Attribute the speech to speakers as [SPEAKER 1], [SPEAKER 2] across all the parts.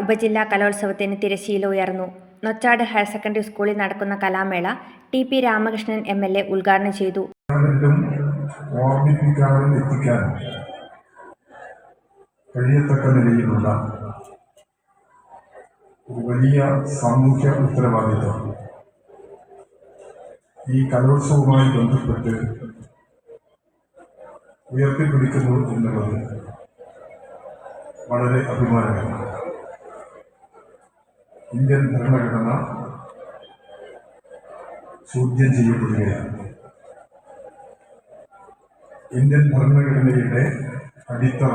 [SPEAKER 1] ഉപജില്ലാ കലോത്സവത്തിന് തിരശ്ശീല ഉയർന്നു. നൊച്ചാട് ഹയർ സെക്കൻഡറി സ്കൂളിൽ നടക്കുന്ന കലാമേള T P Ramakrishnan M L A ഉദ്ഘാടനം ചെയ്തു ും.
[SPEAKER 2] നിലയിലുള്ള വലിയ സാമൂഹ്യ ഉത്തരവാദിത്വം. ഈ കലോത്സവവുമായി ബന്ധപ്പെട്ട് ഉയർത്തിപ്പിടിക്കുന്നു എന്നുള്ളത് വളരെ അഭിമാനകരമാണ്. ഇന്ത്യൻ ഭരണഘടന ചോദ്യം ചെയ്യപ്പെടുകയാണ്. ഇന്ത്യൻ ഭരണഘടനയുടെ അടിത്തറ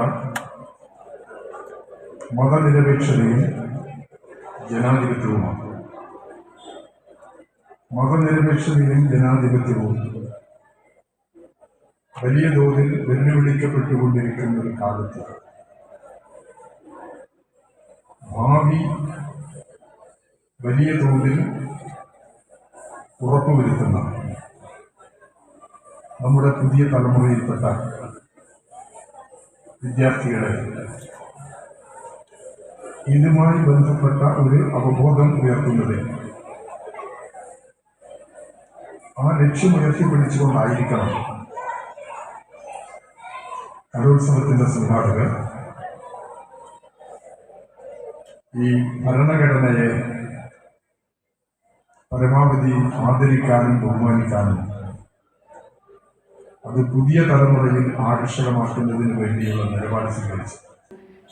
[SPEAKER 2] മതനിരപേക്ഷതയും ജനാധിപത്യവുമാണ്. മതനിരപേക്ഷതയും ജനാധിപത്യവും വലിയ തോതിൽ വെല്ലുവിളിക്കപ്പെട്ടുകൊണ്ടിരിക്കുന്ന ഒരു കാലത്ത് ഭാവി വലിയ തോതിൽ ഉറപ്പുവരുത്തുന്ന നമ്മുടെ പുതിയ തലമുറയിൽപ്പെട്ട വിദ്യാർത്ഥികളെ ഇതുമായി ബന്ധപ്പെട്ട ഒരു അവബോധം ഉയർത്തുന്നത് ആ ലക്ഷ്യം ഉയർത്തിപ്പിടിച്ചുകൊണ്ടായിരിക്കണം കലോത്സവത്തിന്റെ സംഘാടകർ ഈ ഭരണഘടനയെ പരമാവധി ആദരിക്കാനും ബഹുമാനിക്കാനും അത് പുതിയ തലമുറയിൽ ആകർഷകമാക്കുന്നതിന് വേണ്ടിയുള്ള നിലപാട് സ്വീകരിച്ചു.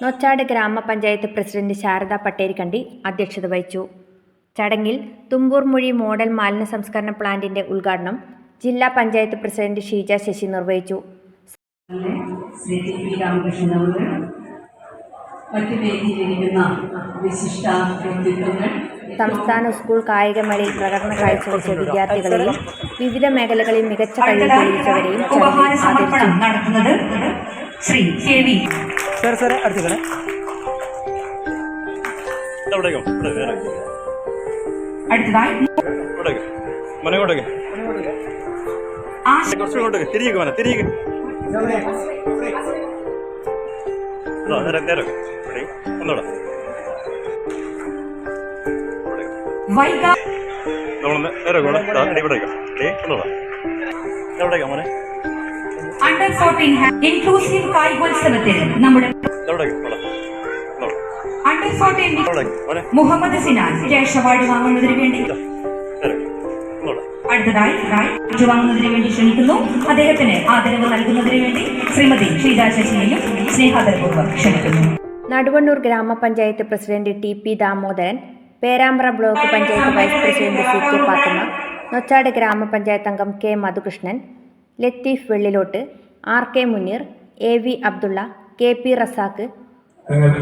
[SPEAKER 1] നൊച്ചാട് ഗ്രാമപഞ്ചായത്ത് പ്രസിഡന്റ് ശാരദ പട്ടേരിക്കണ്ടി അധ്യക്ഷത വഹിച്ചു. ചടങ്ങിൽ തുമ്പൂർ മൊഴി മോഡൽ മാലിന്യ സംസ്കരണ പ്ലാന്റിന്റെ ഉദ്ഘാടനം ജില്ലാ പഞ്ചായത്ത് പ്രസിഡന്റ് ഷീജ ശശി നിർവഹിച്ചു.
[SPEAKER 3] ശ്രീ ടി പി രാമകൃഷ്ണൻ മറ്റു വേദിയിലിരിക്കുന്ന വിശിഷ്ട വ്യക്തിത്വങ്ങൾ
[SPEAKER 1] സംസ്ഥാന സ്കൂൾ കായികമേളയിൽ പ്രകടന കാഴ്ചവെച്ച വിദ്യാർത്ഥികളെയും വിവിധ മേഖലകളിൽ മികച്ച കഴിവ് തെളിയിച്ചവരെയും ചടങ്ങിൽ ആദരിച്ചു.
[SPEAKER 4] കെ വൈക
[SPEAKER 5] നമ്മളൊന്ന് എവിടേക്കാ മോനെ?
[SPEAKER 4] അണ്ടർ ഫോർട്ടീൻ ഇൻക്ലൂസീവ് കായികോത്സവത്തിൽ നമ്മുടെ under fourteen Muhammad Sinan cash award വാങ്ങുന്നതിന് വേണ്ടി അടുത്തതായി അവാർഡ് വാങ്ങുന്നതിന് വേണ്ടി ക്ഷണിക്കുന്നു. അദ്ദേഹത്തിന് ആദരവ് നൽകുന്നതിന് വേണ്ടി ശ്രീമതി ശശിയെയും സ്നേഹാദരപൂർവം ക്ഷണിക്കുന്നു.
[SPEAKER 1] Naduvannur grama panchayat president T P Damodaran Perambra block panchayat vice president C K Pathumma Nochad grama panchayat അംഗം K Madhukrishnan Latheef Vellilott R K Muneer A V Abdulla K P Razak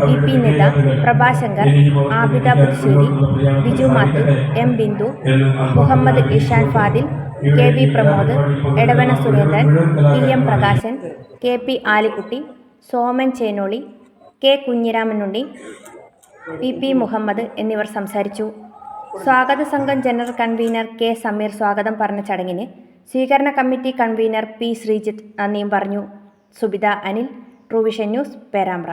[SPEAKER 1] E P Nitha Prabhashankar Abida Puthussery Biju Mathew M Bindu Muhammad Ishan Fadil K V Pramod Edavana Surendran T M Prakashan K P Alikutty Soman Chenoli K Kunhiramanunni P P Muhammad എന്നിവർ സംസാരിച്ചു. സ്വാഗത സംഘം general convener K Sameer സ്വാഗതം പറഞ്ഞ ചടങ്ങിന് സ്വീകരണ committee convener P Sreejith നന്ദിയും പറഞ്ഞു. Subitha Anil Truevision news Perambra.